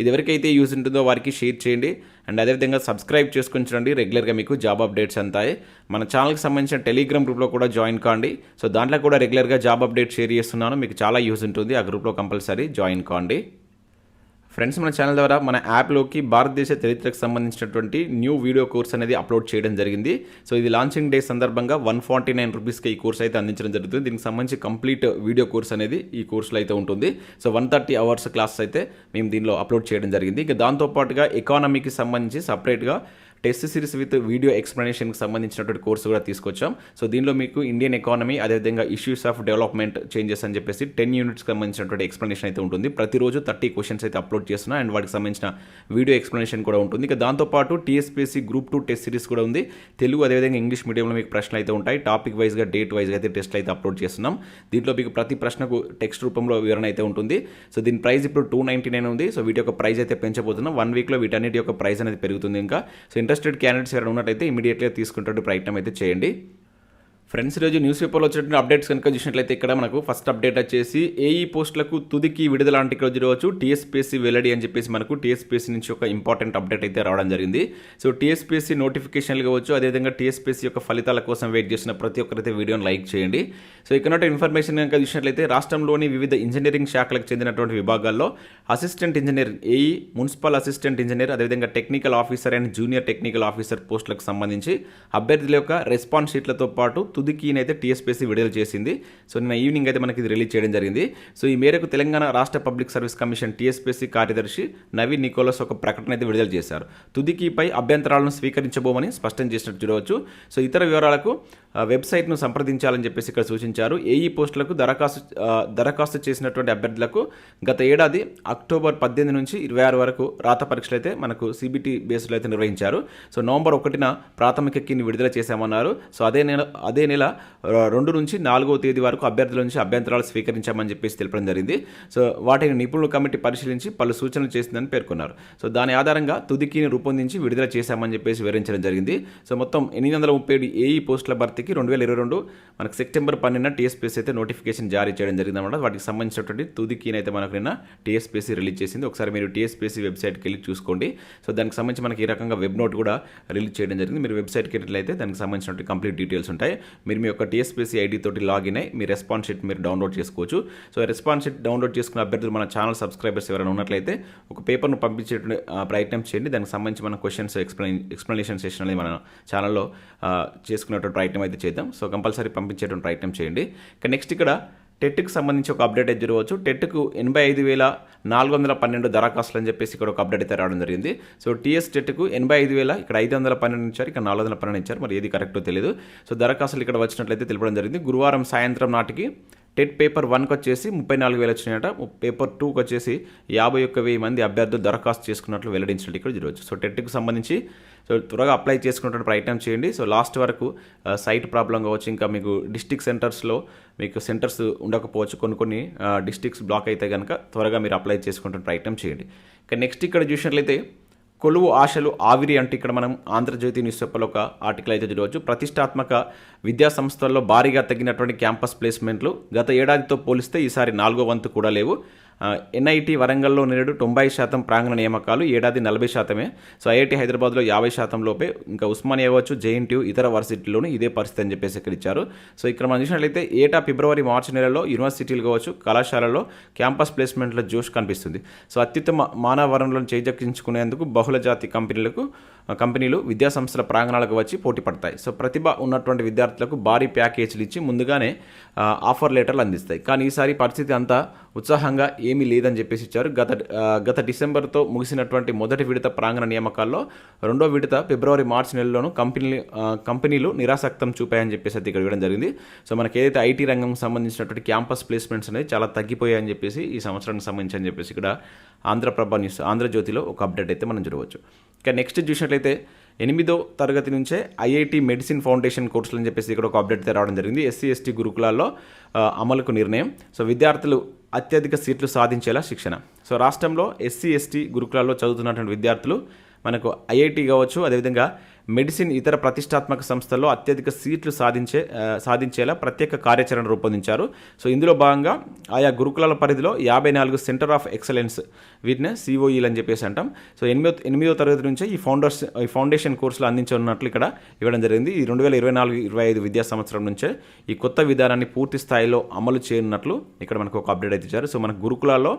ఇది ఎవరికైతే యూజ్ ఉంటుందో వారికి షేర్ చేయండి. అండ్ అదేవిధంగా సబ్స్క్రైబ్ చేసుకొని చూడండి. రెగ్యులర్గా మీకు జాబ్ అప్డేట్స్ అంతాయి. మన ఛానల్కి సంబంధించిన టెలిగ్రామ్ గ్రూప్లో కూడా జాయిన్ కాండి. సో దాంట్లో కూడా రెగ్యులర్గా జాబ్ అప్డేట్ షేర్ చేస్తున్నాను. మీకు చాలా యూజ్ ఉంటుంది. ఆ గ్రూప్లో కంపల్సరీ జాయిన్ కాండి. ఫ్రెండ్స్ మన ఛానల్ ద్వారా మన యాప్లోకి భారతదేశ చరిత్రకు సంబంధించినటువంటి న్యూ వీడియో కోర్స్ అనేది అప్లోడ్ చేయడం జరిగింది. సో ఇది లాంచింగ్ డే సందర్భంగా వన్ ఫార్టీ నైన్ రూపీస్కి ఈ కోర్స్ అయితే అందించడం జరుగుతుంది. దీనికి సంబంధించి కంప్లీట్ వీడియో కోర్స్ అనేది ఈ కోర్సులో అయితే ఉంటుంది. So one thirty hours class అయితే మేము దీనిలో అప్లోడ్ చేయడం జరిగింది. ఇంకా దాంతోపాటుగా ఎకానమీకి సంబంధించి సపరేట్గా టెస్ట్ సిరీస్ విత్ వీడియో ఎక్స్ప్లెనేషన్కి సంబంధించినటువంటి కోర్సు కూడా తీసుకొచ్చాం. సో దీనిలో మీకు ఇండియన్ ఎకానమీ అదేవిధంగా ఇష్యూస్ ఆఫ్ డెవలప్మెంట్ చేంజెస్ అని చెప్పేసి టెన్ యూనిట్స్కి సంబంధించినటువంటి ఎక్స్ప్లెనేషన్ అయితే ఉంటుంది. ప్రతిరోజు థర్టీ క్వశ్చన్స్ అయితే అప్లోడ్ చేస్తున్నా అండ్ వాటికి సంబంధించిన వీడియో ఎక్స్ప్లెనేషన్ కూడా ఉంటుంది. ఇక దాంతోపాటు TSPSC group two test series కూడా ఉంది. తెలుగు అదేవిధంగా ఇంగ్లీష్ మీడియంలో మీకు ప్రశ్నలు అయితే ఉంటాయి. టాపిక్ వైజ్గా డేట్ వైజ్గా అయితే టెస్ట్లు అయితే అప్లోడ్ చేస్తున్నాం. దీంట్లో మీకు ప్రతి ప్రశ్నకు టెక్స్ట్ రూపంలో వివరణ అయితే ఉంటుంది. సో దీని ప్రైస్ ఇప్పుడు టూ నైంటీ నైన్ ఉంది. సో వీటి యొక్క ప్రైస్ అయితే పెంచబోతున్నాం. వన్ వీక్లో వీటన్నిటి యొక్క ప్రైస్ అనేది పెరుగుతుంది ఇంకా. సో ఇంట్రెస్టెడ్ క్యాండిడేట్స్ ఎవరైనా ఉన్నట్టయితే ఇమీడియట్గా తీసుకుంటే ప్రయత్నం అయితే చేయండి. ఫ్రెండ్స్ ఈరోజు న్యూస్ పేపర్లో వచ్చినటువంటి అప్డేట్స్ కనుక చూసినట్లయితే ఇక్కడ మనకు ఫస్ట్ అప్డేట్ వచ్చేసి ఏఈ పోస్టులకు తుదికి విడుదల అంటే ఇక్కడ చూడవచ్చు. టీఎస్పీఎస్సీ వెల్లడి అని చెప్పేసి మనకు టీఎస్పీఎస్సీ నుంచి ఒక ఇంపార్టెంట్ అప్డేట్ అయితే రావడం జరిగింది. సో టీఎస్పీఎస్సీ నోటిఫికేషన్లు కావచ్చు అదేవిధంగా టీఎస్పీఎస్సీ యొక్క ఫలితాల కోసం వెయిట్ చేసిన ప్రతి ఒక్కరైతే వీడియోని లైక్ చేయండి. సో ఇక్కడ ఇన్ఫర్మేషన్ కనుక చూసినట్లయితే రాష్ట్రంలోని వివిధ ఇంజనీరింగ్ శాఖలకు చెందినటువంటి విభాగాల్లో assistant engineer AE municipal assistant engineer అదేవిధంగా technical officer and junior technical officer పోస్టులకు సంబంధించి అభ్యర్థుల యొక్క రెస్పాన్స్ షీట్లతో పాటు తుదికీని అయితే టీఎస్పీసీ విడుదల చేసింది. సో నిన్న ఈవినింగ్ అయితే మనకి ఇది రిలీజ్ చేయడం జరిగింది. సో ఈ మేరకు తెలంగాణ రాష్ట్ర పబ్లిక్ సర్వీస్ కమిషన్ టీఎస్పీసీ కార్యదర్శి నవీన్ నికోలస్ ఒక ప్రకటన అయితే విడుదల చేశారు. తుదికీపై అభ్యంతరాలను స్వీకరించబోమని స్పష్టం చేసినట్టు చూడవచ్చు. సో ఇతర వివరాలకు వెబ్సైట్ను సంప్రదించాలని చెప్పేసి ఇక్కడ సూచించారు. ఏఈ పోస్టులకు దరఖాస్తు దరఖాస్తు చేసినటువంటి అభ్యర్థులకు గత ఏడాది అక్టోబర్ పద్దెనిమిది నుంచి ఇరవై ఆరు వరకు రాత పరీక్షలు అయితే మనకు సిబిటి బేస్లో అయితే నిర్వహించారు. సో నవంబర్ ఒకటిన ప్రాథమిక కీని విడుదల చేశామన్నారు. సో అదే నెల అదే నెల రెండు నుంచి నాలుగో తేదీ వరకు అభ్యర్థుల నుంచి అభ్యంతరాలు స్వీకరించామని చెప్పేసి తెలపడం జరిగింది. సో వాటిని నిపుణుల కమిటీ పరిశీలించి పలు సూచనలు చేసిందని పేర్కొన్నారు. సో దాని ఆధారంగా తుదికీని రూపొందించి విడుదల చేశామని చెప్పేసి వివరించడం జరిగింది. సో మొత్తం ఎనిమిది వందల ముప్పై ఏడు ఏఈ పోస్టుల భర్తీకి రెండు వేల ఇరవై రెండు మనకు సెప్టెంబర్ పన్నెండున టీఎస్పీఎస్ అయితే నోటిఫికేషన్ జారీ చేయడం జరిగింది అనమాట వాటికి సంబంధించినటువంటి తుదికీని అయితే మనకు నిన్న టీఎస్పీఎస్సీ రిలీజ్ చేసింది. ఒకసారి మీరు టీఎస్పీఎస్సీ వెబ్సైట్కి వెళ్ళి చూసుకోండి. సో దానికి సంబంధించి మనకి ఈ రకంగా వెబ్ నోట్ కూడా రిలీజ్ చేయడం జరిగింది. మీరు వెబ్సైట్కి వెళ్ళినట్లయితే దానికి సంబంధించినటువంటి కంప్లీట్ డీటెయిల్స్ ఉంటాయి. మీరు మీ యొక్క టీఎస్పీసీ ఐడి తోటి లాగిన్ అయ్యి మీ రెస్పాన్స్ షీట్ మీరు డౌన్లోడ్ చేసుకోవచ్చు. సో రెస్పాన్స్ షీట్ డౌన్లోడ్ చేసుకున్న అభ్యర్థులు మన ఛానల్ సబ్స్క్రైబర్స్ ఎవరైనా ఉన్నట్లయితే ఒక పేపర్ను పంపించే ప్రయత్నం చేయండి. దానికి సంబంధించి మన క్వశ్చన్స్ ఎక్స్ప్లెయిన్ ఎక్స్ప్లెనేషన్ సెషన్ అనేది మన ఛానల్లో చేసుకునేటువంటి ప్రయత్నం అయితే చేద్దాం. సో కంపల్సరీ పంపించేటువంటి ప్రయత్నం చేయండి. ఇక నెక్స్ట్ ఇక్కడ టెట్కి సంబంధించి ఒక అప్డేట్ అయితే జరగవచ్చు. టెట్కు ఎనభై ఐదు వేల నాలుగు వందల పన్నెండు దరఖాస్తులు అని చెప్పేసి ఇక్కడ ఒక అప్డేట్ అయితే రావడం జరిగింది. సో టీఎస్ టెట్కు ఎనభై ఐదు వేల ఇక్కడ ఐదు వందల పన్నెండు ఇచ్చారు ఇక్కడ నాలుగు వందల పన్నెండు ఇచ్చారు. మరి ఏది కరెక్టో తెలియదు సో దరఖాస్తులు ఇక్కడ వచ్చినట్లయితే తెలపడం జరిగింది. గురువారం సాయంత్రం నాటికి టెట్ పేపర్ వన్కి వచ్చేసి ముప్పై నాలుగు వేలు వచ్చినాయట. పేపర్ టూకి వచ్చేసి యాభై ఒక్క వెయ్యి మంది అభ్యర్థులు దరఖాస్తు చేసుకున్నట్లు వెల్లడించినట్టు ఇక్కడ జరగవచ్చు. సో టెట్కి సంబంధించి సో త్వరగా అప్లై చేసుకున్నటువంటి ప్రయత్నం చేయండి. సో లాస్ట్ వరకు సైట్ ప్రాబ్లం కావచ్చు ఇంకా మీకు డిస్టిక్ సెంటర్స్లో మీకు సెంటర్స్ ఉండకపోవచ్చు. కొన్ని కొన్ని డిస్టిక్స్ బ్లాక్ అయితే కనుక త్వరగా మీరు అప్లై చేసుకునే ప్రయత్నం చేయండి. ఇక నెక్స్ట్ ఇక్కడ చూసినట్లయితే కొలువు ఆశలు ఆవిరి అంటే ఇక్కడ మనం ఆంధ్రజ్యోతి న్యూస్ పేపర్లో ఒక ఆర్టికల్ అయితే చూడవచ్చు ప్రతిష్టాత్మక విద్యా సంస్థల్లో భారీగా తగ్గినటువంటి క్యాంపస్ ప్లేస్మెంట్లు గత ఏడాదితో పోలిస్తే ఈసారి నాలుగో వంతు కూడా లేవు. ఎన్ఐటి వరంగల్లో నేడు తొంభై శాతం ప్రాంగణ నియామకాలు ఏడాది నలభై శాతమే. సో ఐఐటి హైదరాబాద్లో యాభై శాతం లోపే. ఇంకా ఉస్మానియా అవ్వచ్చు జేఎన్టీయూ ఇతర వర్సిటీలోనూ ఇదే పరిస్థితి అని చెప్పేసి ఇక్కడ ఇచ్చారు. సో ఇక్కడ మనం చూసినట్లయితే ఏటా ఫిబ్రవరి మార్చి నెలలో యూనివర్సిటీలు కావచ్చు కళాశాలలో క్యాంపస్ ప్లేస్మెంట్ల జోష్ కనిపిస్తుంది. సో అత్యుత్తమ మానవ వనరులను చేజక్కించుకునేందుకు బహుళ జాతి కంపెనీలకు కంపెనీలు విద్యా సంస్థల ప్రాంగణాలకు వచ్చి పోటీ పడతాయి. సో ప్రతిభ ఉన్నటువంటి విద్యార్థులకు భారీ ప్యాకేజీలు ఇచ్చి ముందుగానే ఆఫర్ లెటర్లు అందిస్తాయి. కానీ ఈసారి పరిస్థితి అంతా ఉత్సాహంగా ఏమీ లేదని చెప్పేసి ఇచ్చారు. గత గత డిసెంబర్తో ముగిసినటువంటి మొదటి విడత ప్రాంగణ నియామకాల్లో రెండో విడత ఫిబ్రవరి మార్చి నెలలోనూ కంపెనీలు కంపెనీలు నిరాసక్తం చూపాయని చెప్పేసి అది ఇక్కడ ఇవ్వడం జరిగింది. సో మనకి ఏదైతే ఐటీ రంగం సంబంధించినటువంటి క్యాంపస్ ప్లేస్మెంట్స్ అనేది చాలా తగ్గిపోయాయని చెప్పేసి ఈ సంవత్సరానికి సంబంధించి అని చెప్పేసి ఇక్కడ ఆంధ్రప్రభ న్యూస్ ఆంధ్రజ్యోతిలో ఒక అప్డేట్ అయితే మనం చూడవచ్చు. ఇక నెక్స్ట్ చూసినట్లయితే ఎనిమిదో తరగతి నుంచే ఐఐటి మెడిసిన్ ఫౌండేషన్ కోర్సులు అని చెప్పేసి ఇక్కడ ఒక అప్డేట్ అయితే రావడం జరిగింది. ఎస్సీ ఎస్టీ గురుకులాల్లో అమలుకు నిర్ణయం. సో విద్యార్థులు అత్యధిక సీట్లు సాధించేలా శిక్షణ. సో రాష్ట్రంలో ఎస్సీ ఎస్టీ గురుకులాల్లో చదువుతున్నటువంటి విద్యార్థులు మనకు ఐఐటి కావచ్చు అదేవిధంగా మెడిసిన్ ఇతర ప్రతిష్టాత్మక సంస్థల్లో అత్యధిక సీట్లు సాధించే సాధించేలా ప్రత్యేక కార్యాచరణ రూపొందించారు. సో ఇందులో భాగంగా ఆయా గురుకులాల పరిధిలో యాభై నాలుగు సెంటర్ ఆఫ్ ఎక్సలెన్స్ వీటిని సిఓఈలు అని చెప్పేసి అంటాం. సో ఎనిమిదో ఎనిమిదో తరగతి నుంచే ఈ ఫౌండర్స్ ఈ ఫౌండేషన్ కోర్సులు అందించనున్నట్లు ఇక్కడ ఇవ్వడం జరిగింది. ఈ రెండు వేల ఇరవై నాలుగు ఇరవై ఐదు విద్యా సంవత్సరం నుంచే ఈ కొత్త విధానాన్ని పూర్తి స్థాయిలో అమలు చేయనున్నట్లు ఇక్కడ మనకు ఒక అప్డేట్ అయితే ఇచ్చారు. సో మన గురుకులాల్లో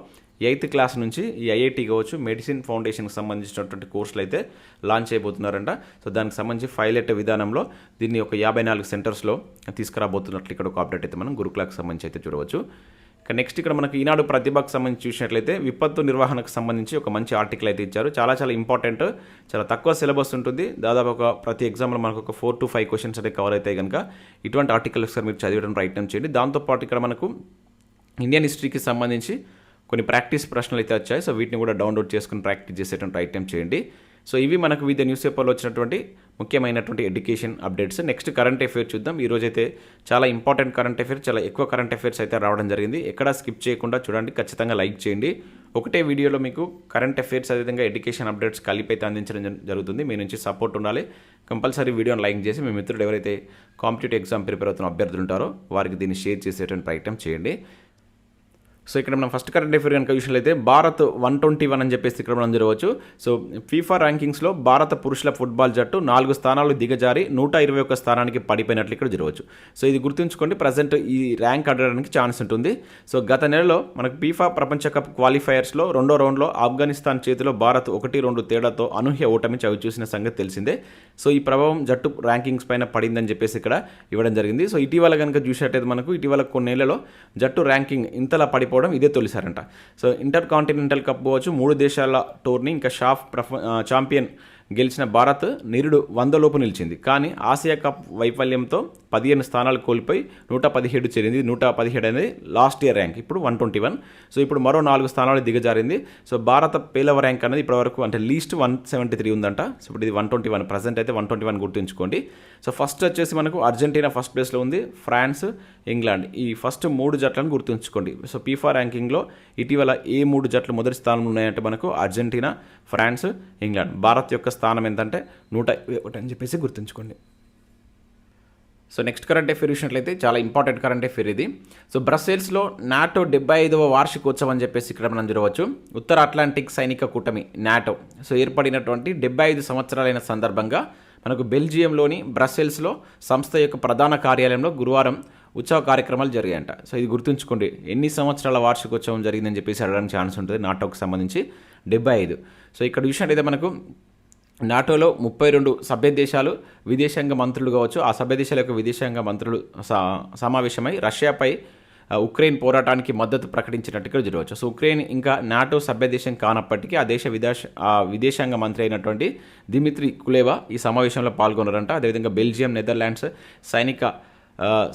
ఎయిత్ క్లాస్ నుంచి ఈ ఐఐటి కావచ్చు మెడిసిన్ ఫౌండేషన్కి సంబంధించినటువంటి కోర్సులు అయితే లాంచ్ చేయబోతున్నారంట. సో దానికి సంబంధించి ఫైలెట్ విధానంలో దీన్ని ఒక యాభై నాలుగు సెంటర్స్లో తీసుకురాబోతున్నట్లు ఇక్కడ ఒక అప్డేట్ అయితే మనం గురుకులకు సంబంధించి అయితే చూడవచ్చు. ఇక నెక్స్ట్ ఇక్కడ మనకి ఈనాడు ప్రతిభకు సంబంధించి చూసినట్లయితే విపత్తు నిర్వహణకు సంబంధించి ఒక మంచి ఆర్టికల్ అయితే ఇచ్చారు. చాలా చాలా ఇంపార్టెంట్ చాలా తక్కువ సిలబస్ ఉంటుంది. దాదాపు ఒక ప్రతి ఎగ్జామ్లో మనకు ఒక ఫోర్ టు ఫైవ్ క్వశ్చన్స్ అయితే కవర్ అవుతాయి కనుక ఇటువంటి ఆర్టికల్ ఒకసారి మీరు చదివడం ప్రయత్నం చేయండి. దాంతోపాటు ఇక్కడ మనకు ఇండియన్ హిస్టరీకి సంబంధించి కొన్ని ప్రాక్టీస్ ప్రశ్నలు అయితే వచ్చాయి. సో వీటిని కూడా డౌన్లోడ్ చేసుకుని ప్రాక్టీస్ చేసేటువంటి ప్రయత్నం చేయండి. సో ఇవి మనకు వివిధ న్యూస్ పేపర్లో వచ్చినటువంటి ముఖ్యమైనటువంటి education updates next current affair చూద్దాం. ఈరోజైతే అయితే చాలా ఇంపార్టెంట్ కరెంట్ అఫేర్స్ చాలా ఎక్కువ కరెంట్ అఫేర్స్ అయితే రావడం జరిగింది. ఎక్కడా స్కిప్ చేయకుండా చూడండి. ఖచ్చితంగా లైక్ చేయండి. ఒకటే వీడియోలో మీకు కరెంట్ అఫేర్స్ అదేవిధంగా ఎడ్యుకేషన్ అప్డేట్స్ కలిపి అయితే అందించడం జరుగుతుంది. మీ నుంచి సపోర్ట్ ఉండాలి. కంపల్సరీ వీడియోని లైక్ చేసి మీ మిత్రుడు ఎవరైతే కాంపిటేటివ్ ఎగ్జామ్ ప్రిపేర్ అవుతున్న అభ్యర్థులు ఉంటారో వారికి దీన్ని షేర్ చేసేటువంటి ప్రయత్నం చేయండి. సో ఇక్కడ మనం ఫస్ట్ కరెంట్ అఫేర్ కనుక చూసినట్లయితే భారత్ వన్ ట్వంటీ వన్ అని చెప్పేసి ఇక్కడ మనం జరగవచ్చు. సో ఫీఫా ర్యాంకింగ్స్లో భారత పురుషుల ఫుట్బాల్ జట్టు నాలుగు స్థానాలు దిగజారి నూట ఇరవై ఒక్క స్థానానికి పడిపోయినట్లు ఇక్కడ జరగవచ్చు. సో ఇది గుర్తుంచుకోండి ప్రజెంట్ ఈ ర్యాంక్ అడగడానికి ఛాన్స్ ఉంటుంది. సో గత నెలలో మనకు ఫీఫా ప్రపంచ కప్ క్వాలిఫైయర్స్లో రెండో రౌండ్లో ఆఫ్ఘనిస్తాన్ చేతిలో భారత్ ఒకటి రెండు తేడాతో అనూహ్య ఓటమి చవి చూసిన సంగతి తెలిసిందే. సో ఈ ప్రభావం జట్టు ర్యాంకింగ్స్ పైన పడిందని చెప్పేసి ఇక్కడ ఇవ్వడం జరిగింది. సో ఇటీవల కనుక చూసేటైతే మనకు ఇటీవల కొన్నేళ్ళలో జట్టు ర్యాంకింగ్ ఇంతలా పడిపోవడం ఇదే తొలిసారంట. సో ఇంటర్ కాంటినెంటల్ కప్ పోవచ్చు. మూడు దేశాల టోర్నీ ఇంకా షాఫ్ ప్రఫ ఛాంపియన్ గెలిచిన భారత్ నిరుడు వందలోపు నిలిచింది. కానీ ఆసియా కప్ వైఫల్యంతో పదిహేను స్థానాలు కోల్పోయి నూట పదిహేడు చేరింది. నూట పదిహేడు అనేది లాస్ట్ ఇయర్ ర్యాంక్. ఇప్పుడు వన్ ట్వంటీ వన్. సో ఇప్పుడు మరో నాలుగు స్థానాలు దిగజారింది. సో భారత పేలవ ర్యాంక్ అనేది ఇప్పటివరకు అంటే లీస్ట్ వన్ సెవెంటీ త్రీ ఉందంట. సో ఇప్పుడు ఇది వన్ ట్వంటీ వన్. ప్రజెంట్ అయితే వన్ ట్వంటీ వన్ గుర్తుంచుకోండి. సో ఫస్ట్ వచ్చేసి మనకు అర్జెంటీనా ఫస్ట్ ప్లేస్లో ఉంది. France England. ఈ ఫస్ట్ మూడు జట్లను గుర్తుంచుకోండి. సో పీఫా ర్యాంకింగ్లో ఇటీవల ఏ మూడు జట్లు మొదటి స్థానంలో ఉన్నాయంటే మనకు అర్జెంటీనా ఫ్రాన్స్ ఇంగ్లాండ్. భారత్ యొక్క స్థానం ఎంతంటే నూట ఒకటి అని చెప్పేసి గుర్తుంచుకోండి. సో నెక్స్ట్ కరెంట్ అఫేర్ చూసినట్లయితే చాలా ఇంపార్టెంట్ కరెంట్ అఫేర్ ఇది. సో బ్రసెల్స్లో నాటో డెబ్బై ఐదవ వార్షికోత్సవం అని చెప్పేసి ఇక్కడ మనం చూడవచ్చు. ఉత్తర అట్లాంటిక్ సైనిక కూటమి నాటో. సో ఏర్పడినటువంటి డెబ్బై ఐదు సంవత్సరాలైన సందర్భంగా మనకు బెల్జియంలోని బ్రసెల్స్లో సంస్థ యొక్క ప్రధాన కార్యాలయంలో గురువారం ఉత్సవ కార్యక్రమాలు జరిగాయంట. సో ఇది గుర్తుంచుకోండి. ఎన్ని సంవత్సరాల వార్షికోత్సవం జరిగిందని చెప్పేసి అడగడానికి ఛాన్స్ ఉంటుంది నాటోకి సంబంధించి డెబ్బై ఐదు సో ఇక్కడ చూసినట్టయితే మనకు నాటోలో ముప్పై రెండు సభ్య దేశాలు విదేశాంగ మంత్రులు కావచ్చు. ఆ సభ్య దేశాల యొక్క విదేశాంగ మంత్రులు సమావేశమై రష్యాపై ఉక్రెయిన్ పోరాటానికి మద్దతు ప్రకటించినట్టుగా జరగవచ్చు. సో ఉక్రెయిన్ ఇంకా నాటో సభ్య దేశం కానప్పటికీ ఆ దేశ విదేశ ఆ విదేశాంగ మంత్రి అయినటువంటి దిమిత్రి కులేవా ఈ సమావేశంలో పాల్గొన్నారంట. అదేవిధంగా బెల్జియం నెదర్లాండ్స్ సైనిక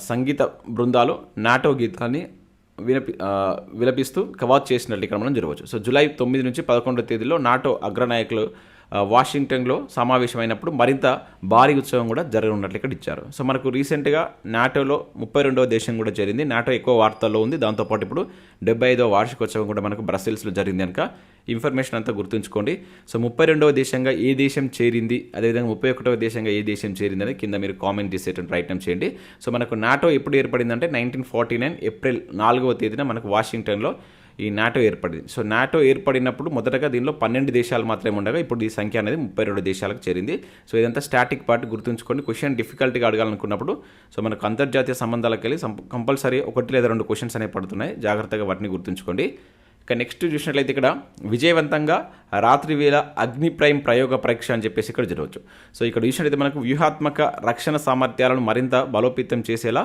సంగీత బృందాలు నాటో గీతాన్ని వినపి విలపిస్తూ కవాత్ చేసినట్టు ఇక్కడ మనం జరగవచ్చు. సో జూలై తొమ్మిది నుంచి పదకొండో తేదీలో నాటో అగ్రనాయకులు వాషింగ్టన్లో సమావేశమైనప్పుడు మరింత భారీ ఉత్సవం కూడా జరగనున్నట్లు ఇక్కడ ఇచ్చారు. సో మనకు రీసెంట్గా నాటోలో ముప్పై రెండవ దేశం కూడా జరిగింది. నాటో ఎక్కువ వార్తల్లో ఉంది. దాంతోపాటు ఇప్పుడు డెబ్బై ఐదవ వార్షికోత్సవం కూడా మనకు బ్రసెల్స్లో జరిగింది కనుక ఇన్ఫర్మేషన్ అంతా గుర్తుంచుకోండి. సో ముప్పై రెండవ దేశంగా ఏ దేశం చేరింది అదేవిధంగా ముప్పై ఒకటవ దేశంగా ఏ దేశం చేరింది అనేది కింద మీరు కామెంట్ చేసేటువంటి ప్రయత్నం చేయండి. సో మనకు నాటో ఎప్పుడు ఏర్పడిందంటే నైన్టీన్ ఫార్టీ నైన్ ఏప్రిల్ నాలుగవ తేదీన మనకు వాషింగ్టన్లో ఈ నాటో ఏర్పడింది సో నాటో ఏర్పడినప్పుడు మొదటగా దీనిలో పన్నెండు దేశాలు మాత్రమే ఉండగా ఇప్పుడు ఈ సంఖ్య అనేది ముప్పై రెండు దేశాలకు చేరింది. సో ఇదంతా స్టాటిక్ పార్ట్ గుర్తుంచుకోండి. క్వశ్చన్ డిఫికల్ట్గా అడగాలనుకున్నప్పుడు సో మనకు అంతర్జాతీయ సంబంధాలకు వెళ్ళి కంపల్సరీ ఒకటి లేదా రెండు క్వశ్చన్స్ అనేవి పడుతున్నాయి. జాగ్రత్తగా వాటిని గుర్తుంచుకోండి. ఇక నెక్స్ట్ చూసినట్లయితే ఇక్కడ విజయవంతంగా రాత్రి వేళ అగ్ని ప్రైమ్ ప్రయోగ పరీక్ష అని చెప్పేసి ఇక్కడ జరగవచ్చు. సో ఇక్కడ చూసినట్లయితే మనకు వ్యూహాత్మక రక్షణ సామర్థ్యాలను మరింత బలోపేతం చేసేలా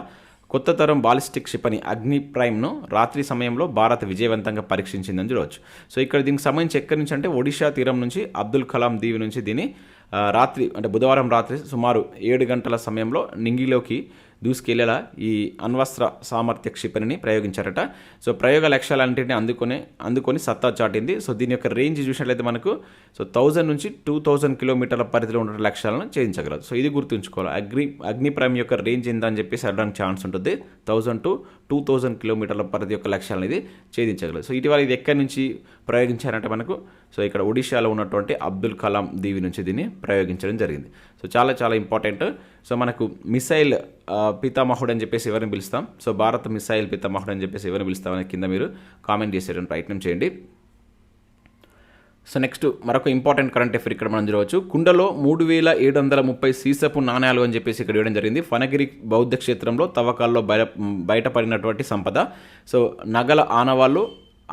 కొత్త తరం బాలిస్టిక్ క్షిపణి అగ్ని ప్రైమ్ను రాత్రి సమయంలో భారత్ విజయవంతంగా పరీక్షించిందని చూడవచ్చు. సో ఇక్కడ దీనికి సంబంధించి ఎక్కడి నుంచి అంటే ఒడిషా తీరం నుంచి అబ్దుల్ కలాం దీవి నుంచి దీన్ని రాత్రి అంటే బుధవారం రాత్రి సుమారు ఏడు గంటల సమయంలో నింగిలోకి దూసుకెళ్ళేలా ఈ అణ్వస్త్ర సామర్థ్య క్షిపణిని ప్రయోగించారట. సో ప్రయోగ లక్ష్యాలన్నింటినీ అందుకొని అందుకొని సత్తా చాటింది. సో దీని యొక్క రేంజ్ చూసినట్లయితే మనకు సో థౌజండ్ నుంచి టూ థౌజండ్ కిలోమీటర్ల పరిధిలో ఉన్న లక్ష్యాలను ఛేదించగలదు. సో ఇది గుర్తుంచుకోవాలి. అగ్ని అగ్ని యొక్క రేంజ్ ఎంత అని చెప్పేసి అడడానికి ఛాన్స్ ఉంటుంది. థౌజండ్ టు టూ థౌజండ్ కిలోమీటర్ల పరిధి యొక్క లక్ష్యాలను ఇది ఛేదించగలదు. సో ఇటీవల ఇది ఎక్కడి నుంచి ప్రయోగించారంటే మనకు సో ఇక్కడ ఒడిశాలో ఉన్నటువంటి అబ్దుల్ కలాం దీవి నుంచి దీన్ని ప్రయోగించడం జరిగింది. సో చాలా చాలా ఇంపార్టెంట్. సో మనకు మిసైల్ పితామహుడు అని చెప్పేసి ఎవరిని పిలుస్తాం? సో భారత్ మిసైల్ పితామహుడు అని చెప్పేసి ఎవరిని పిలుస్తామని కింద మీరు కామెంట్ చేసేయడానికి ప్రయత్నం చేయండి. సో నెక్స్ట్ మరొక ఇంపార్టెంట్ కరెంట్ అఫేర్ ఇక్కడ మనం చూడవచ్చు. కుండలో మూడు వేల ఏడు వందల ముప్పై సీసపు నాణ్యాలు అని చెప్పేసి ఇక్కడ ఇవ్వడం జరిగింది. ఫనగిరి బౌద్ధ క్షేత్రంలో తవ్వకాల్లో బయ బయటపడినటువంటి సంపద. సో నగల ఆనవాళ్ళు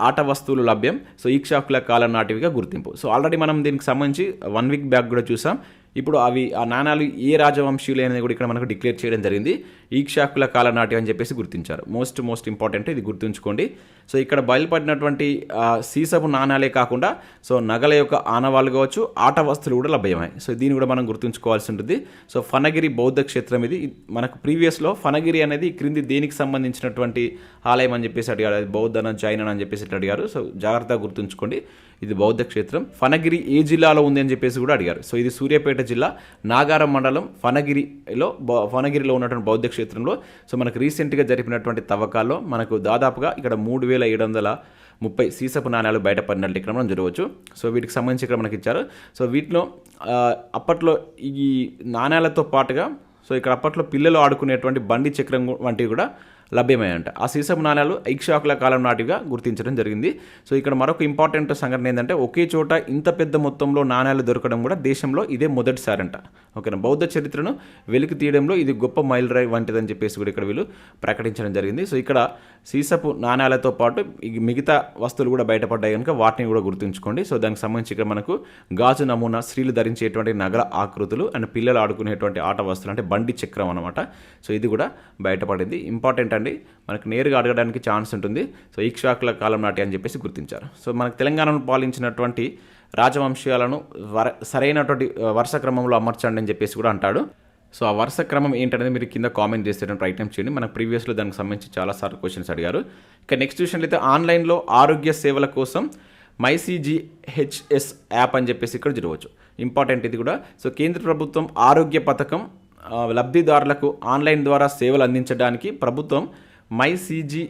ఆట వస్తువులు లభ్యం సో ఈక్షాకుల కాలం నాటివిగా గుర్తింపు. సో ఆల్రెడీ మనం దీనికి సంబంధించి వన్ వీక్ బ్యాక్ కూడా చూసాం. ఇప్పుడు అవి ఆ నాణాలు ఏ రాజవంశీయులు అనేది కూడా ఇక్కడ మనకు డిక్లేర్ చేయడం జరిగింది. ఈక్షాకుల కాల కాలనాట్యం అని చెప్పేసి గుర్తించారు. మోస్ట్ మోస్ట్ ఇంపార్టెంట్ ఇది గుర్తుంచుకోండి. సో ఇక్కడ బయలుపడినటువంటి సీసపు నాణాలే కాకుండా సో నగల యొక్క ఆనవాళ్ళు కావచ్చు ఆట వస్తువులు కూడా లభ్యమయ్యాయి సో దీన్ని కూడా మనం గుర్తుంచుకోవాల్సి ఉంటుంది. సో ఫనగిరి బౌద్ధ క్షేత్రం ఇది. మనకు ప్రీవియస్లో ఫనగిరి అనేది క్రింది దేనికి సంబంధించినటువంటి ఆలయం అని చెప్పేసి అడిగారు. అది బౌద్ధన జైన అని చెప్పేసి ఇట్లా అడిగారు. సో జాగ్రత్తగా గుర్తుంచుకోండి. ఇది బౌద్ధ క్షేత్రం. ఫనగిరి ఏ జిల్లాలో ఉంది అని చెప్పేసి కూడా అడిగారు. సో ఇది సూర్యాపేట జిల్లా నాగారం మండలం ఫనగిరిలో ఫనగిరిలో ఉన్నటువంటి బౌద్ధ క్షేత్రంలో. సో మనకు రీసెంట్గా జరిపినటువంటి తవ్వకాల్లో మనకు దాదాపుగా ఇక్కడ మూడు వేల ఏడు వందల ముప్పై సీసపు నాణ్యాలు బయటపడినట్లు ఇక్కడ మనం చూడవచ్చు సో వీటికి సంబంధించి ఇక్కడ మనకి ఇచ్చారు. సో వీటిలో అప్పట్లో ఈ నాణ్యాలతో పాటుగా సో ఇక్కడ అప్పట్లో పిల్లలు ఆడుకునేటువంటి బండి చక్రం వంటివి కూడా లభ్యమయ్యంట. ఆ సీసపు నాణ్యాలు ఐక్షాకుల కాలం నాటిగా గుర్తించడం జరిగింది. సో ఇక్కడ మరొక ఇంపార్టెంట్ సంఘటన ఏంటంటే ఒకే చోట ఇంత పెద్ద మొత్తంలో నాణ్యాలు దొరకడం కూడా దేశంలో ఇదే మొదటిసారంట. ఓకేనా? బౌద్ధ చరిత్రను వెలికి తీయడంలో ఇది గొప్ప మైల్ రైల్ వంటిదని చెప్పేసి కూడా ఇక్కడ వీళ్ళు ప్రకటించడం జరిగింది. సో ఇక్కడ సీసపు నాణ్యాలతో పాటు మిగతా వస్తువులు కూడా బయటపడ్డాయి కనుక వాటిని కూడా గుర్తుంచుకోండి. సో దానికి సంబంధించి ఇక్కడ మనకు గాజు నమూనా స్త్రీలు ధరించేటువంటి నగర ఆకృతులు అండ్ పిల్లలు ఆడుకునేటువంటి ఆట వస్తువులు అంటే బండి చక్రం అనమాట సో ఇది కూడా బయటపడింది. ఇంపార్టెంట్ అండి మనకు నేరుగా అడగడానికి ఛాన్స్ ఉంటుంది. సో ఈక్షాకుల కాలం నాటి అని చెప్పేసి గుర్తించారు. సో మనకు తెలంగాణను పాలించినటువంటి రాజవంశీయాలను వర సరైనటువంటి వరుస క్రమంలో అమర్చండి అని చెప్పేసి కూడా అంటాడు. సో ఆ వరుస క్రమం ఏంటనేది మీరు కింద కామెంట్ చేసేయడానికి ప్రయత్నం చేయండి. మనకు ప్రీవియస్లో దానికి సంబంధించి చాలాసార్లు క్వశ్చన్స్ అడిగారు. ఇక నెక్స్ట్ చూసినట్లయితే ఆన్లైన్లో ఆరోగ్య సేవల కోసం మైసీజీహెచ్ఎస్ యాప్ అని చెప్పేసి ఇక్కడ చూడవచ్చు. ఇంపార్టెంట్ ఇది కూడా. సో కేంద్ర ప్రభుత్వం ఆరోగ్య పథకం లబ్ధిదారులకు ఆన్లైన్ ద్వారా సేవలు అందించడానికి ప్రభుత్వం మై సీజీ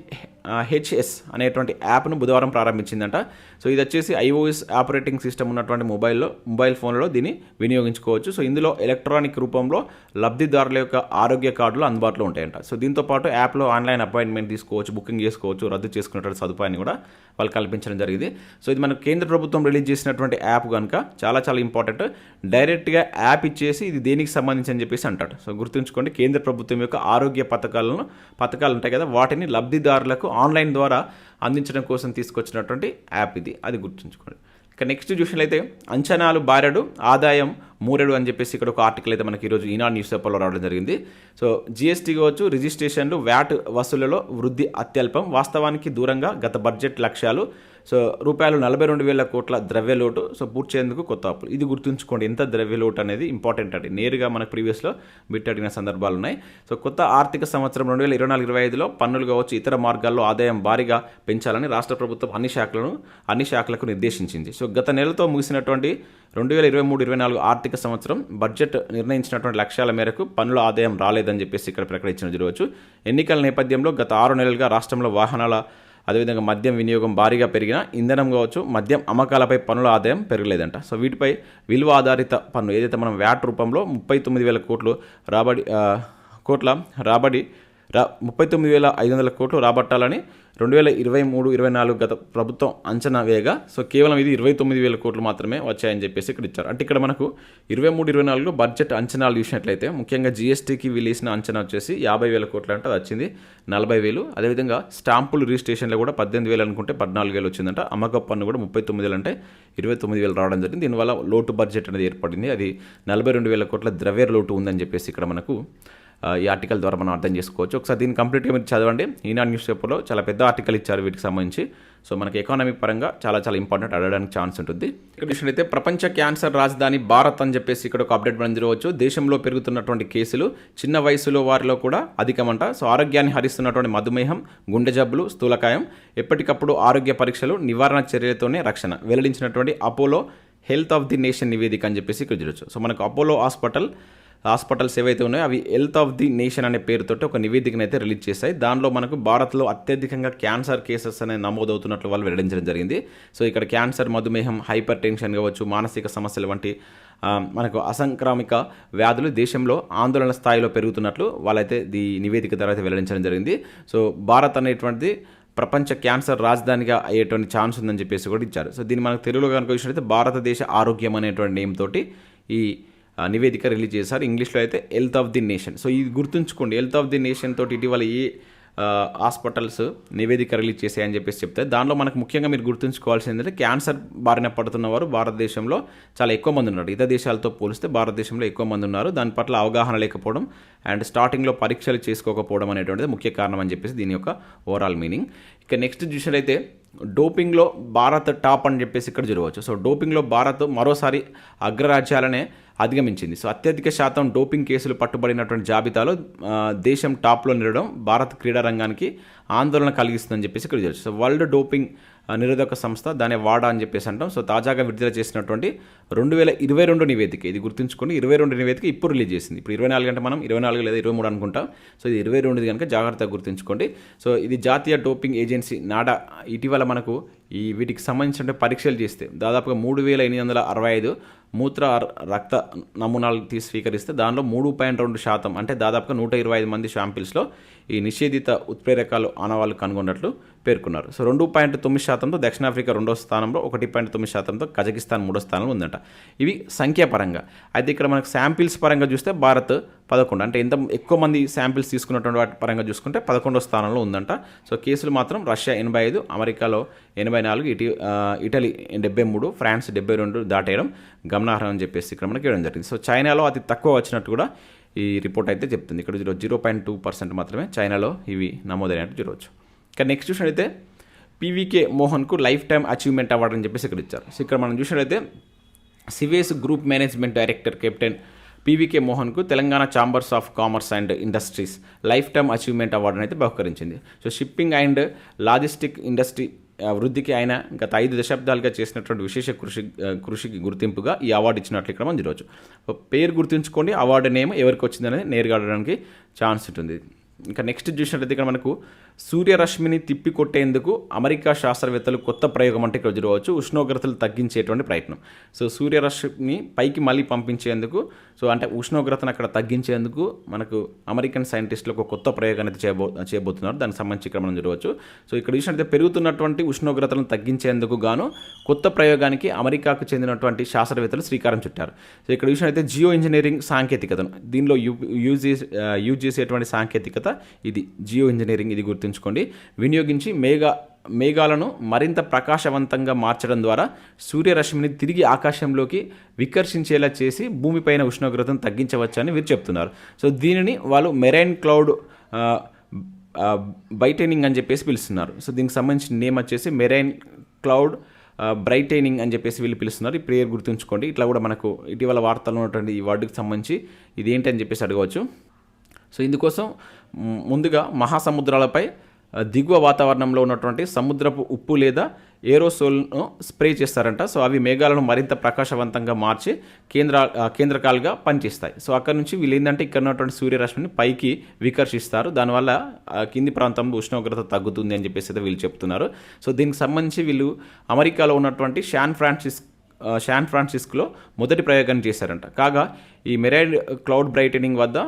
హెచ్ఎస్ అనేటువంటి యాప్ను బుధవారం ప్రారంభించిందంట. సో ఇది వచ్చేసి ఐఓఎస్ ఆపరేటింగ్ సిస్టమ్ ఉన్నటువంటి మొబైల్లో మొబైల్ ఫోన్లో దీన్ని వినియోగించుకోవచ్చు. సో ఇందులో ఎలక్ట్రానిక్ రూపంలో లబ్ధిదారుల యొక్క ఆరోగ్య కార్డులు అందుబాటులో ఉంటాయంట. సో దీంతో పాటు యాప్లో ఆన్లైన్ అపాయింట్మెంట్ తీసుకోవచ్చు బుకింగ్ చేసుకోవచ్చు రద్దు చేసుకునేటువంటి సదుపాయాన్ని కూడా వాళ్ళు కల్పించడం జరిగింది. సో ఇది మనకు కేంద్ర ప్రభుత్వం రిలీజ్ చేసినటువంటి యాప్ కనుక చాలా చాలా ఇంపార్టెంట్. డైరెక్ట్గా యాప్ ఇచ్చేసి ఇది దేనికి సంబంధించి అని చెప్పేసి అంటాడు. సో గుర్తుంచుకోండి కేంద్ర ప్రభుత్వం యొక్క ఆరోగ్య పథకాలను పథకాలు ఉంటాయి కదా వాటిని లబ్ధిదారులకు ఆన్లైన్ ద్వారా అందించడం కోసం తీసుకొచ్చినటువంటి యాప్ ఇది. అది గుర్తుంచుకోండి. ఇక నెక్స్ట్ చూసినట్లయితే అంచనాలు బారెడు ఆదాయం మూరెడు అని చెప్పేసి ఇక్కడ ఒక ఆర్టికల్ అయితే మనకి ఈరోజు ఈనాడు న్యూస్ పేపర్లో రావడం జరిగింది. సో జిఎస్టీ కావచ్చు రిజిస్ట్రేషన్లు వ్యాట్ వసూళ్ళలో వృద్ధి అత్యల్పం వాస్తవానికి దూరంగా గత బడ్జెట్ లక్ష్యాలు సో రూపాయలు నలభై రెండు వేల కోట్ల ద్రవ్యలోటు సో పూర్తి చేసేందుకు కొత్త అప్పులు. ఇది గుర్తుంచుకోండి ఎంత ద్రవ్యలోటు అనేది ఇంపార్టెంట్ అండి. నేరుగా మనకు ప్రీవియస్లో బిట్ అడిగిన సందర్భాలు ఉన్నాయి. సో కొత్త ఆర్థిక సంవత్సరం రెండు వేల ఇరవై నాలుగు ఇరవై ఐదులో పన్నులు కావచ్చు ఇతర మార్గాల్లో ఆదాయం భారీగా పెంచాలని రాష్ట్ర ప్రభుత్వం అన్ని శాఖలను అన్ని శాఖలకు నిర్దేశించింది. సో గత నెలతో ముగిసినటువంటి రెండు వేల ఇరవై మూడు ఇరవై నాలుగు ఆర్థిక సంవత్సరం బడ్జెట్ నిర్ణయించినటువంటి లక్ష్యాల మేరకు పన్నుల ఆదాయం రాలేదని చెప్పేసి ఇక్కడ ప్రకటించిన జరగవచ్చు. ఎన్నికల నేపథ్యంలో గత ఆరు నెలలుగా రాష్ట్రంలో వాహనాల అదేవిధంగా మద్యం వినియోగం భారీగా పెరిగిన ఇంధనం కావచ్చు మద్యం అమ్మకాలపై పన్నుల ఆదాయం పెరగలేదంట. సో వీటిపై విలువ ఆధారిత పన్ను ఏదైతే మనం వ్యాట్ రూపంలో ముప్పై తొమ్మిది వేల కోట్లు రాబడి కోట్ల రాబడి రా ముప్పై తొమ్మిది వేల ఐదు వందల కోట్లు రాబట్టాలని రెండు వేల ఇరవై మూడు ఇరవై నాలుగు గత ప్రభుత్వం అంచనా వేయగా సో కేవలం ఇది ఇరవై తొమ్మిది వేల కోట్లు మాత్రమే వచ్చాయని చెప్పేసి ఇక్కడ ఇచ్చారు. అంటే ఇక్కడ మనకు ఇరవై మూడు ఇరవై నాలుగులో బడ్జెట్ అంచనాలు చూసినట్లయితే ముఖ్యంగా జీఎస్టీకి వీలేసిన అంచనా వచ్చేసి యాభై వేల కోట్లు అంటే అది వచ్చింది నలభై వేలు. అదేవిధంగా స్టాంపులు రిజిస్ట్రేషన్లో కూడా పద్దెనిమిది వేలు అనుకుంటే పద్నాలుగు వేలు వచ్చిందంట. అమ్మక పన్ను కూడా ముప్పై తొమ్మిది వేలు అంటే ఇరవై తొమ్మిది వేలు రావడం జరిగింది. దీనివల్ల లోటు బడ్జెట్ అనేది ఏర్పడింది. అది నలభై రెండు వేల కోట్ల ద్రవ్య లోటు ఉందని చెప్పేసి ఇక్కడ మనకు ఈ ఆర్టికల్ ద్వారా మనం అర్థం చేసుకోవచ్చు. ఒకసారి దీన్ని కంప్లీట్గా మీరు చదవండి. ఈనాడు న్యూస్ పేపర్లో చాలా పెద్ద ఆర్టికల్ ఇచ్చారు వీటికి సంబంధించి. సో మనకి ఎకానమిక్ పరంగా చాలా చాలా ఇంపార్టెంట్ అడగడానికి ఛాన్స్ ఉంటుంది. ఇక్కడ చూసినట్లయితే ప్రపంచ క్యాన్సర్ రాజధాని భారత్ అని చెప్పేసి ఇక్కడ ఒక అప్డేట్ మనం చూడవచ్చు దేశంలో పెరుగుతున్నటువంటి కేసులు చిన్న వయసులో వారిలో కూడా అధికమంట. సో ఆరోగ్యాన్ని హరిస్తున్నటువంటి మధుమేహం గుండె జబ్బులు స్థూలకాయం ఎప్పటికప్పుడు ఆరోగ్య పరీక్షలు నివారణ చర్యలతోనే రక్షణ. వెల్లడించినటువంటి Apollo health of the nation నివేదిక అని చెప్పేసి ఇక్కడ చూడొచ్చు. సో మనకు అపోలో హాస్పిటల్ హాస్పిటల్స్ ఏవైతే ఉన్నాయో అవి హెల్త్ ఆఫ్ ది నేషన్ అనే పేరుతోటి ఒక నివేదికను అయితే రిలీజ్ చేశాయి. దానిలో మనకు భారత్లో అత్యధికంగా క్యాన్సర్ కేసెస్ అనేది నమోదవుతున్నట్లు వాళ్ళు వెల్లడించడం జరిగింది. సో ఇక్కడ క్యాన్సర్ మధుమేహం హైపర్ టెన్షన్ కావచ్చు మానసిక సమస్యలు వంటి మనకు అసంక్రామిక వ్యాధులు దేశంలో ఆందోళన స్థాయిలో పెరుగుతున్నట్లు వాళ్ళైతే ఈ నివేదిక ద్వారా అయితే వెల్లడించడం జరిగింది. సో భారత్ అనేటువంటిది ప్రపంచ క్యాన్సర్ రాజధానిగా అయ్యేటువంటి ఛాన్స్ ఉందని చెప్పేసి కూడా ఇచ్చారు. సో దీన్ని మనకు తెలుగులో కనుక చూసినట్లయితే భారతదేశ ఆరోగ్యం అనేటువంటి నేమ్ తోటి ఈ నివేదిక రిలీజ్ చేశారు. ఇంగ్లీష్లో అయితే health of the nation so ఇది గుర్తుంచుకోండి హెల్త్ ఆఫ్ ది నేషన్ తోటి ఇటీవల ఏ హాస్పిటల్స్ నివేదిక రిలీజ్ చేశాయని చెప్పేసి చెప్తే దానిలో మనకు ముఖ్యంగా మీరు గుర్తుంచుకోవాల్సింది ఏంటంటే క్యాన్సర్ బారిన పడుతున్న వారు భారతదేశంలో చాలా ఎక్కువ మంది ఉన్నారు. ఇతర దేశాలతో పోలిస్తే భారతదేశంలో ఎక్కువ మంది ఉన్నారు. దాని పట్ల అవగాహన లేకపోవడం అండ్ స్టార్టింగ్లో పరీక్షలు చేసుకోకపోవడం అనేటువంటిది ముఖ్య కారణం అని చెప్పేసి దీని యొక్క ఓవరాల్ మీనింగ్. ఇక నెక్స్ట్ చూసినట్లయితే డోపింగ్లో భారత్ టాప్ అని చెప్పేసి ఇక్కడ చూడవచ్చు సో డోపింగ్లో భారత్ మరోసారి అగ్రరాజ్యాలనే అధిగమించింది. సో అత్యధిక శాతం డోపింగ్ కేసులు పట్టుబడినటువంటి జాబితాలో దేశం టాప్లో నిలడం భారత్ క్రీడా రంగానికి ఆందోళన కలిగిస్తుందని చెప్పేసి ఇక్కడ చూడవచ్చు సో వరల్డ్ డోపింగ్ నిరోధక సంస్థ దాని వాడా అని చెప్పేసి అంటాం. సో తాజాగా విడుదల చేసినటువంటి రెండు వేల ఇరవై రెండు నివేదిక ఇది గుర్తుంచుకొని ఇరవై రెండు నివేదిక ఇప్పుడు రిలీజ్ చేసింది. ఇప్పుడు ఇరవై నాలుగు అంటే మనం ఇరవై నాలుగు లేదా ఇరవై మూడు అనుకుంటాం. సో ఇది ఇరవై రెండుది కనుక జాగ్రత్తగా గుర్తుంచుకోండి. సో ఇది జాతీయ డోపింగ్ ఏజెన్సీ నాడా ఇటీవల మనకు ఈ వీటికి సంబంధించిన పరీక్షలు చేస్తే దాదాపుగా మూడు వేల ఎనిమిది వందల అరవై ఐదు మూత్ర రక్త నమూనాలు తీసి స్వీకరిస్తే దానిలో మూడు పాయింట్ రెండు శాతం అంటే దాదాపుగా నూట ఇరవై ఐదు మంది శాంపిల్స్లో ఈ నిషేధిత ఉత్ప్రేరకాలు ఆనవాళ్ళు కనుగొన్నట్లు పేర్కొన్నారు. సో రెండు పాయింట్ తొమ్మిది శాతంతో దక్షిణాఫ్రికా రెండో స్థానంలో ఒకటి పాయింట్ తొమ్మిది శాతంతో కజకిస్తాన్ మూడో స్థానంలో ఉందంట. ఇవి సంఖ్యాపరంగా. అయితే ఇక్కడ మనకు శాంపిల్స్ పరంగా చూస్తే భారత్ పదకొండు. అంటే ఇంత ఎక్కువ మంది శాంపిల్స్ తీసుకున్నటువంటి వాటి పరంగా చూసుకుంటే పదకొండో స్థానంలో ఉందంట. సో కేసులు మాత్రం రష్యా ఎనభై ఐదు అమెరికాలో ఎనభై నాలుగు ఇటీ ఇటలీ డెబ్బై మూడు ఫ్రాన్స్ డెబ్బై రెండు దాటేయడం గమనార్హం అని చెప్పేసి ఇక్కడ మనకి ఇవ్వడం జరిగింది. సో చైనాలో అతి తక్కువ వచ్చినట్టు కూడా ఈ రిపోర్ట్ అయితే చెప్తుంది. ఇక్కడ zero zero point two percent మాత్రమే చైనాలో ఇవి నమోదైనట్టు చూడవచ్చు. ఇక నెక్స్ట్ చూసినట్లయితే పీవీకే మోహన్కు లైఫ్ టైమ్ అచీవ్మెంట్ అవార్డు అని చెప్పేసి ఇక్కడ ఇచ్చారు. సో ఇక్కడ మనం చూసినట్లయితే seaways group management director captain PVK మోహన్కు Telangana chambers of commerce and industries lifetime achievement అవార్డును అయితే బహుకరించింది. So shipping and logistic industry వృద్ధికి ఆయన గత ఐదు దశాబ్దాలుగా చేసినటువంటి విశేష కృషి కృషికి గుర్తింపుగా ఈ అవార్డు ఇచ్చినట్లు ఇక్కడ మనం చూడవచ్చు. పేరు గుర్తుంచుకోండి అవార్డు నేమ్ ఎవరికి వచ్చిందనేది నేరుగా అడగడానికి ఛాన్స్ ఉంటుంది. ఇంకా నెక్స్ట్ చూసినట్లయితే ఇక్కడ మనకు సూర్యరశ్మిని తిప్పికొట్టేందుకు అమెరికా శాస్త్రవేత్తలు కొత్త ప్రయోగం అంటే ఇక్కడ చూడవచ్చు. ఉష్ణోగ్రతలు తగ్గించేటువంటి ప్రయత్నం. సో సూర్యరశ్మిని పైకి మళ్ళీ పంపించేందుకు సో అంటే ఉష్ణోగ్రతను అక్కడ తగ్గించేందుకు మనకు అమెరికన్ సైంటిస్టులు ఒక కొత్త ప్రయోగాన్ని అయితే చేయబో చేయబోతున్నారు. దానికి సంబంధించి ఇక్కడ మనం చూడవచ్చు. సో ఇక్కడ చూసినట్లయితే పెరుగుతున్నటువంటి ఉష్ణోగ్రతలను తగ్గించేందుకు గాను కొత్త ప్రయోగానికి అమెరికాకు చెందినటువంటి శాస్త్రవేత్తలు శ్రీకారం చుట్టారు. సో ఇక్కడ చూసినట్లయితే జియో ఇంజనీరింగ్ సాంకేతికతను దీనిలో యూ యూజ్ యూజ్ చేసేటువంటి సాంకేతికత ఇది. జియో ఇంజనీరింగ్ ఇది గుర్తుంచుకోండి. వినియోగించి మేఘా మేఘాలను మరింత ప్రకాశవంతంగా మార్చడం ద్వారా సూర్యరశ్మిని తిరిగి ఆకాశంలోకి వికర్షించేలా చేసి భూమిపైన ఉష్ణోగ్రతను తగ్గించవచ్చని వీరు చెప్తున్నారు. సో దీనిని వాళ్ళు మెరైన్ క్లౌడ్ బ్రైటైనింగ్ అని చెప్పేసి పిలుస్తున్నారు. సో దీనికి సంబంధించిన నేమ్ వచ్చేసి మెరైన్ క్లౌడ్ బ్రైటైనింగ్ అని చెప్పేసి వీళ్ళు పిలుస్తున్నారు. ఈ ప్రేయర్ గుర్తుంచుకోండి. ఇట్లా కూడా మనకు ఇటీవల వార్తల్లో ఉన్నటువంటి ఈ వర్డ్కి సంబంధించి ఇది ఏంటి అని చెప్పేసి అడగవచ్చు. సో ఇందుకోసం ముందుగా మహాసముద్రాలపై దిగువ వాతావరణంలో ఉన్నటువంటి సముద్రపు ఉప్పు లేదా ఏరోసోల్ను స్ప్రే చేస్తారంట. సో అవి మేఘాలను మరింత ప్రకాశవంతంగా మార్చి కేంద్ర కేంద్రకాలుగా పనిచేస్తాయి. సో అక్కడ నుంచి వీళ్ళు ఏంటంటే ఇక్కడ ఉన్నటువంటి సూర్యరశ్మిని పైకి వికర్షిస్తారు. దానివల్ల కింది ప్రాంతంలో ఉష్ణోగ్రత తగ్గుతుంది అని చెప్పేసి అయితే వీళ్ళు చెప్తున్నారు. సో దీనికి సంబంధించి వీళ్ళు అమెరికాలో ఉన్నటువంటి శాన్ ఫ్రాన్సిస్ శాన్ ఫ్రాన్సిస్కోలో మొదటి ప్రయోగాన్ని చేశారంట. కాగా ఈ మెరైడ్ క్లౌడ్ బ్రైటనింగ్ వద్ద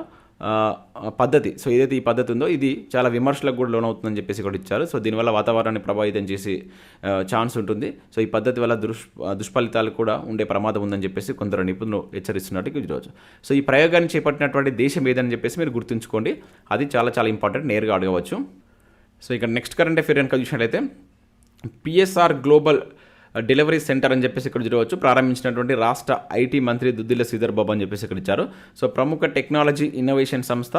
పద్ధతి. సో ఏదైతే ఈ పద్ధతి ఉందో ఇది చాలా విమర్శలకు కూడా లోనవుతుందని చెప్పేసి కూడా ఇచ్చారు. సో దీనివల్ల వాతావరణాన్ని ప్రభావితం చేసే ఛాన్స్ ఉంటుంది. సో ఈ పద్ధతి వల్ల దుష్ దుష్ఫలితాలు కూడా ఉండే ప్రమాదం ఉందని చెప్పేసి కొందరు నిపుణులు హెచ్చరిస్తున్నట్టు ఈరోజు సో ఈ ప్రయోగాన్ని చేపట్టినటువంటి దేశం ఏదని చెప్పేసి మీరు గుర్తుంచుకోండి. అది చాలా చాలా ఇంపార్టెంట్. నేరుగా అడగవచ్చు. సో ఇక్కడ నెక్స్ట్ కరెంట్ అఫేర్ కనుక చూసినట్లయితే పిఎస్ఆర్ గ్లోబల్ డెలివరీ సెంటర్ అని చెప్పేసి ఇక్కడ చూడవచ్చు. ప్రారంభించినటువంటి రాష్ట్ర ఐటీ మంత్రి దుద్దిల్ల శ్రీధర్ బాబు అని చెప్పేసి ఇక్కడ ఇచ్చారు. సో ప్రముఖ టెక్నాలజీ ఇన్నోవేషన్ సంస్థ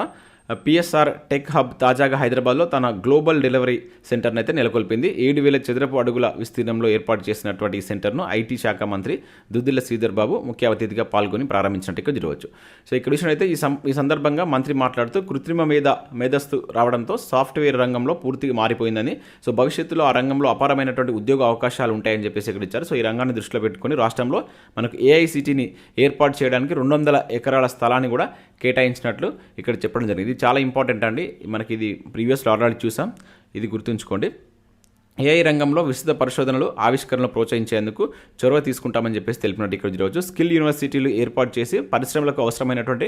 పిఎస్ఆర్ టెక్ హబ్ తాజాగా హైదరాబాద్లో తన గ్లోబల్ డెలివరీ సెంటర్ను అయితే నెలకొల్పింది. ఏడు వేల చదరపు అడుగుల విస్తీర్ణంలో ఏర్పాటు చేసినటువంటి ఈ సెంటర్ను ఐటీ శాఖ మంత్రి దుద్దిల్ల శ్రీధర్ బాబు ముఖ్య అతిథిగా పాల్గొని ప్రారంభించినట్టు ఇక్కడ చూడవచ్చు సో ఇక్కడ విషయంలో ఈ సం ఈ సందర్భంగా మంత్రి మాట్లాడుతూ కృత్రిమ మేధ మేధస్సు రావడంతో సాఫ్ట్వేర్ రంగంలో పూర్తిగా మారిపోయిందని సో భవిష్యత్తులో ఆ రంగంలో అపారమైనటువంటి ఉద్యోగ అవకాశాలు ఉంటాయని చెప్పేసి ఇక్కడ ఇచ్చారు. సో ఈ రంగాన్ని దృష్టిలో పెట్టుకుని రాష్ట్రంలో మనకు ఏఐసిటీని ఏర్పాటు చేయడానికి రెండు వందల ఎకరాల స్థలాన్ని కూడా కేటాయించినట్లు ఇక్కడ చెప్పడం జరిగింది. చాలా ఇంపార్టెంట్ అండి. మనకి ఇది ప్రీవియస్లో ఆల్రెడీ చూసాం. ఇది గుర్తుంచుకోండి. ఏఐ రంగంలో విస్తృత పరిశోధనలు ఆవిష్కరణలు ప్రోత్సహించేందుకు చొరవ తీసుకుంటామని చెప్పేసి తెలిపినట్టు ఇక్కడ ఈరోజు స్కిల్ యూనివర్సిటీలు ఏర్పాటు చేసి పరిశ్రమలకు అవసరమైనటువంటి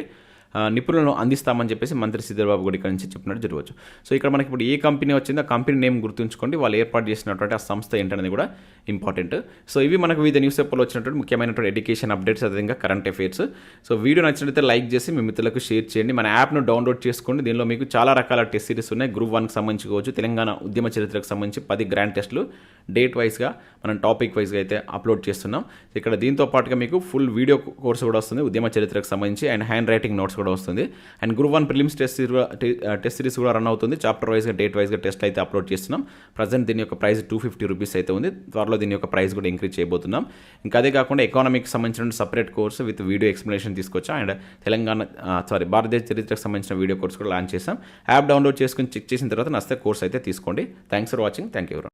నిపుణులను అందిస్తామని చెప్పేసి మంత్రి శ్రీధర్బాబు కూడా ఇక్కడ నుంచి చెప్పినట్టు జరగవచ్చు. సో ఇక్కడ మనకి ఇప్పుడు ఏ కంపెనీ వచ్చిందో ఆ కంపెనీ నేమ్ గుర్తుంచుకోండి. వాళ్ళు ఏర్పాటు చేసినటువంటి ఆ సంస్థ ఏంటనేది కూడా ఇంపార్టెంట్ సో ఇవి మనకు వివిధ న్యూస్ పేపర్లో వచ్చినటువంటి ముఖ్యమైనటువంటి ఎడ్యుకేషన్ అప్డేట్స్ అదేవిధంగా కరెంట్ అఫైర్స్ సో వీడియో నచ్చినట్లయితే లైక్ చేసి మీ మిత్రులకు షేర్ చేయండి. మన యాప్ను డౌన్లోడ్ చేసుకోండి. దీనిలో మీకు చాలా రకాల టెస్ట్ సిరీస్ ఉన్నాయి. గ్రూప్ వన్కి సంబంధించి కావచ్చు తెలంగాణ ఉద్యమ చరిత్రకు సంబంధించి పది గ్రాండ్ టెస్టులు డేట్ వైజ్గా మనం టాపిక్ వైజ్గా అయితే అప్లోడ్ చేస్తున్నాం. ఇక్కడ దీంతో పాటుగా మీకు ఫుల్ వీడియో కోర్స్ కూడా వస్తుంది. ఉద్యమ చరిత్రకు సంబంధించి అండ్ హ్యాండ్ రైటింగ్ నోట్స్ కూడా వస్తుంది. And group one prelims test test series కూడా రన్ uh, అవుతుంది. చాప్టర్ వైజ్గా డేట్ వైజ్గా టెస్ట్ అయితే అప్లోడ్ చేస్తున్నాం. ప్రజెంట్ దీని యొక్క ప్రైస్ టూ ఫిఫ్టీ రూపీస్ అయితే ఉంది. త్వరలో దీని యొక్క ప్రైస్ కూడా ఇంక్రీజ్ చేయబోతున్నాం. ఇంకా అదే కాకుండా ఎకానమీకి సంబంధించిన separate course with video explanation తీసుకొచ్చాం? అండ్ తెలంగాణ uh, సారీ భారతదేశ చరిత్రకు సంబంధించిన వీడియో కోర్స్ కూడా లాంచ్ చేసాం యాప్ డౌన్లోడ్ చేసుకుని చెక్ చేసిన తర్వాత నస్తే కోర్స్ అయితే తీసుకోండి. Thanks for watching thank you